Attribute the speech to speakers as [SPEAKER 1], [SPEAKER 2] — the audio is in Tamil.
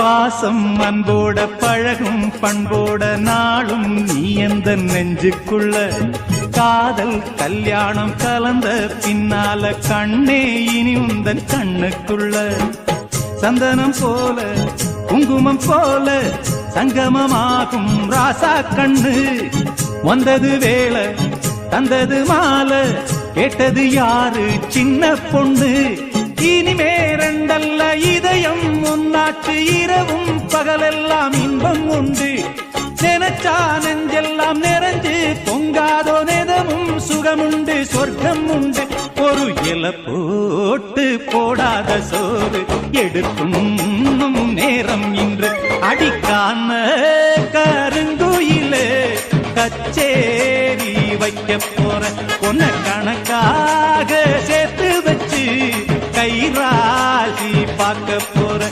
[SPEAKER 1] பாசம் அன்போட பழகும் பண்போட நாளும் நீ எந்த நெஞ்சுக்குள்ள. காதல் கல்யாணம் கலந்த பின்னால கண்ணே இனி உந்தன் கண்ணுக்குள்ள. சந்தனம் போல குங்குமம் போல சங்கமமாகும் ராசா கண்ணு. வந்தது வேலை தந்தது மாலை கேட்டது யாரு சின்ன பொண்ணு. உனக்கு இரவும் பகலெல்லாம் இன்பம் உண்டு. நினைச்சா நெஞ்செல்லாம் நிறைஞ்சு பொங்காதோ நிதமும் சுகமுண்டு சொர்க்கம் உண்டு. ஒரு இல போட்டு போடாத சோறு எடுக்கும் நேரம் இன்று. அடிக்காம கருங்குயிலே கச்சேரி வைக்க போற உன்ன கணக்காக சேர்த்து வச்சு கைராசி பார்க்க போற.